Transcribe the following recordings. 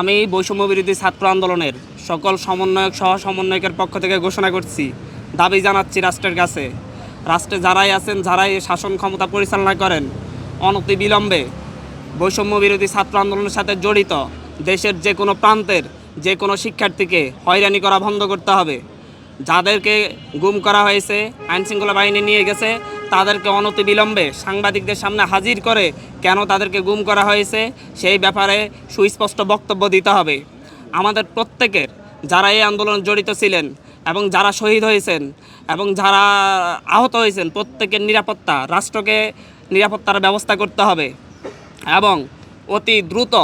আমি বৈষম্য বিরোধী ছাত্র আন্দোলনের সকল সমন্বয়ক সহ সমন্বয়কের পক্ষ থেকে ঘোষণা করছি, দাবি জানাচ্ছি রাষ্ট্রের কাছে। রাষ্ট্রে যারাই আছেন, যারাই শাসন ক্ষমতা পরিচালনা করেন অনতি বিলম্বে বৈষম্য বিরোধী ছাত্র আন্দোলনের সাথে জড়িত দেশের যে কোনো প্রান্তের যে কোনো শিক্ষার্থীকে হয়রানি করা বন্ধ করতে হবে। যাদেরকে গুম করা হয়েছে, আইনশৃঙ্খলা বাহিনী নিয়ে গেছে তাদেরকে অনতি বিলম্বে সাংবাদিকদের সামনে হাজির করে কেন তাদেরকে গুম করা হয়েছে, সেই ব্যাপারে সুস্পষ্ট বক্তব্য দিতে হবে। আমাদের প্রত্যেকের যারা এই আন্দোলনে জড়িত ছিলেন এবং যারা শহীদ হয়েছেন এবং যারা আহত হয়েছেন, প্রত্যেকের নিরাপত্তা, রাষ্ট্রকে নিরাপত্তার ব্যবস্থা করতে হবে এবং অতি দ্রুত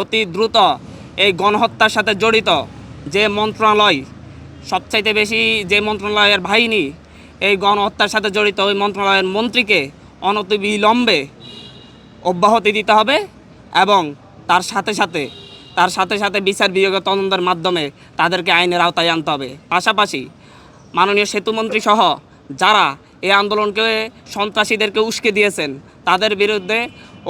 অতি দ্রুত এই গণহত্যার সাথে জড়িত যে মন্ত্রণালয়, সবচাইতে বেশি যে মন্ত্রণালয়ের বাহিনী এই গণহত্যার সাথে জড়িত ওই মন্ত্রণালয়ের মন্ত্রীকে অনতিবিলম্বে অব্যাহতি দিতে হবে এবং তার সাথে সাথে, তার সাথে সাথে বিচার বিভাগের তদন্তের মাধ্যমে তাদেরকে আইনের আওতায় আনতে হবে। পাশাপাশি মাননীয় সেতুমন্ত্রী সহ যারা এই আন্দোলনকে, সন্ত্রাসীদেরকে উস্কে দিয়েছেন, তাদের বিরুদ্ধে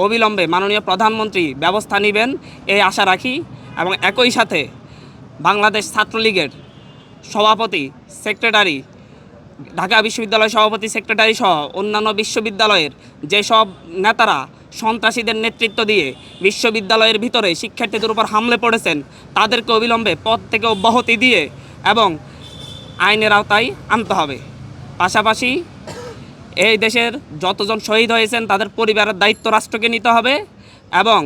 অবিলম্বে মাননীয় প্রধানমন্ত্রী ব্যবস্থা নেবেন এই আশা রাখি এবং একই সাথে বাংলাদেশ ছাত্রলীগের সভাপতি, সেক্রেটারি ঢাকা বিশ্ববিদ্যালয় সভাপতি, সেক্রেটারি সহ অন্যান্য বিশ্ববিদ্যালয়ের যেসব নেতারা সন্ত্রাসীদের নেতৃত্ব দিয়ে বিশ্ববিদ্যালয়ের ভিতরে শিক্ষার্থীদের উপর হামলে পড়েছেন তাদেরকে অবিলম্বে পদ থেকে অব্যাহতি দিয়ে এবং আইনের আওতায় আনতে হবে। পাশাপাশি এই দেশের যতজন শহীদ হয়েছেন, তাদের পরিবারের দায়িত্ব রাষ্ট্রকে নিতে হবে এবং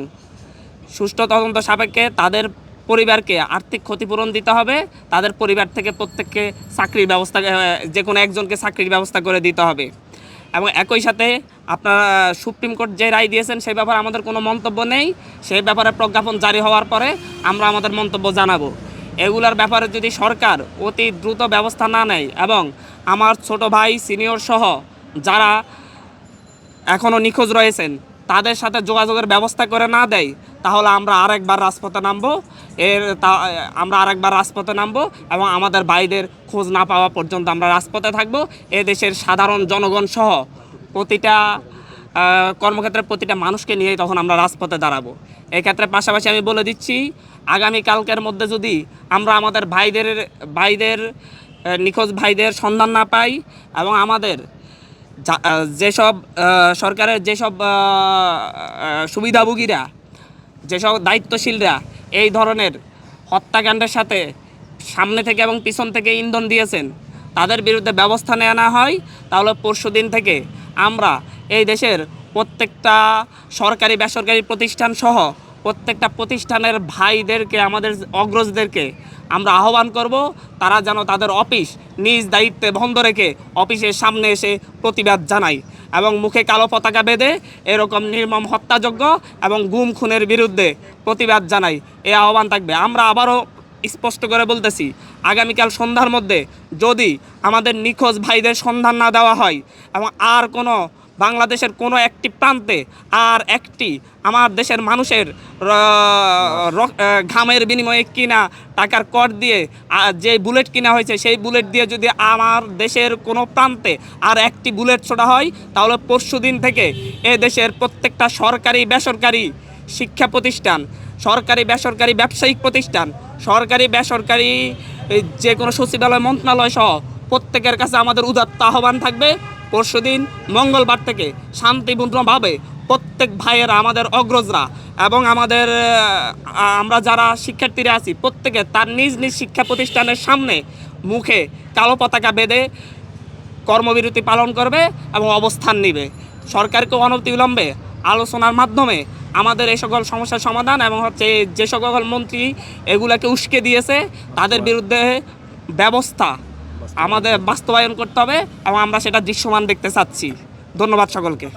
সুষ্ঠু তদন্ত সাপেক্ষে তাদের পরিবারকে আর্থিক ক্ষতিপূরণ দিতে হবে, তাদের পরিবার থেকে প্রত্যেককে চাকরির ব্যবস্থা যে কোনো একজনকে চাকরির ব্যবস্থা করে দিতে হবে। এবং একই সাথে আপনারা সুপ্রিম কোর্ট যে রায় দিয়েছেন, সেই ব্যাপারে আমাদের কোনো মন্তব্য নেই। সেই ব্যাপারে প্রজ্ঞাপন জারি হওয়ার পরে আমরা আমাদের মন্তব্য জানাব। এগুলার ব্যাপারে যদি সরকার অতি দ্রুত ব্যবস্থা না নেয় এবং আমার ছোট ভাই, সিনিয়র সহ যারা এখনও নিখোঁজ রয়েছেন তাদের সাথে যোগাযোগের ব্যবস্থা করে না দেয়, তাহলে আমরা আরেকবার রাজপথে নামবো। এর তা, আমরা আরেকবার রাজপথে নামবো এবং আমাদের ভাইদের খোঁজ না পাওয়া পর্যন্ত আমরা রাজপথে থাকব। এ দেশের সাধারণ জনগণ সহ প্রতিটা কর্মক্ষেত্রের প্রতিটা মানুষকে নিয়ে তখন আমরা রাজপথে দাঁড়াবো। এক্ষেত্রে পাশাপাশি আমি বলে দিচ্ছি, আগামী কালকের মধ্যে যদি আমরা আমাদের ভাইদের ভাইদের নিখোঁজ ভাইদের সন্ধান না পাই এবং আমাদের যেসব সরকারের যেসব সুবিধাভোগীরা, যেসব দায়িত্বশীলরা এই ধরনের হত্যাকাণ্ডের সাথে সামনে থেকে এবং পিছন থেকে ইন্ধন দিয়েছেন, তাদের বিরুদ্ধে ব্যবস্থা নেওয়া না হয়, তাহলে পরশু দিন থেকে আমরা এই দেশের প্রত্যেকটা সরকারি, বেসরকারি প্রতিষ্ঠান সহ প্রত্যেকটা প্রতিষ্ঠানের ভাইদেরকে, আমাদের অগ্রজদেরকে আমরা আহ্বান করব, তারা যেন তাদের অফিস নিজ দায়িত্বে বন্ধ রেখে অফিসের সামনে এসে প্রতিবাদ জানায় এবং মুখে কালো পতাকা বেঁধে এরকম নির্মম হত্যাযজ্ঞ এবং গুম খুনের বিরুদ্ধে প্রতিবাদ জানাই এ আহ্বান থাকবে। আমরা আবারও স্পষ্ট করে বলতেছি, আগামীকাল সন্ধ্যার মধ্যে যদি আমাদের নিখোঁজ ভাইদের সন্ধান না দেওয়া হয় এবং আর কোনো বাংলাদেশের কোনো একটি প্রান্তে আর একটি আমার দেশের মানুষের ঘামের বিনিময়ে কিনা টাকার কর দিয়ে যে বুলেট কিনা হয়েছে সেই বুলেট দিয়ে যদি আমার দেশের কোনো প্রান্তে আর একটি বুলেট ছোটা হয়, তাহলে পরশু দিন থেকে এ দেশের প্রত্যেকটা সরকারি বেসরকারি শিক্ষা প্রতিষ্ঠান, সরকারি বেসরকারি ব্যবসায়িক প্রতিষ্ঠান, সরকারি বেসরকারি যে কোনো সচিবালয়, মন্ত্রণালয় সহ প্রত্যেকের কাছে আমাদের উদাত্ত আহ্বান থাকবে। পরশুদিন, মঙ্গলবার থেকে শান্তিপূর্ণভাবে প্রত্যেক ভাইয়েরা আমাদের অগ্রজরা এবং আমাদের আমরা যারা শিক্ষার্থীরা আছি, প্রত্যেকে তার নিজ নিজ শিক্ষা প্রতিষ্ঠানের সামনে মুখে কালো পতাকা বেঁধে কর্মবিরতি পালন করবে এবং অবস্থান নেবে। সরকারকে অনতিবিলম্বে আলোচনার মাধ্যমে আমাদের এই সকল সমস্যার সমাধান এবং হচ্ছে যে সকল মন্ত্রী এগুলাকে উস্কে দিয়েছে, তাদের বিরুদ্ধে ব্যবস্থা আমাদের বাস্তবায়ন করতে হবে এবং আমরা সেটা দৃশ্যমান দেখতে চাচ্ছি। ধন্যবাদ সকলকে।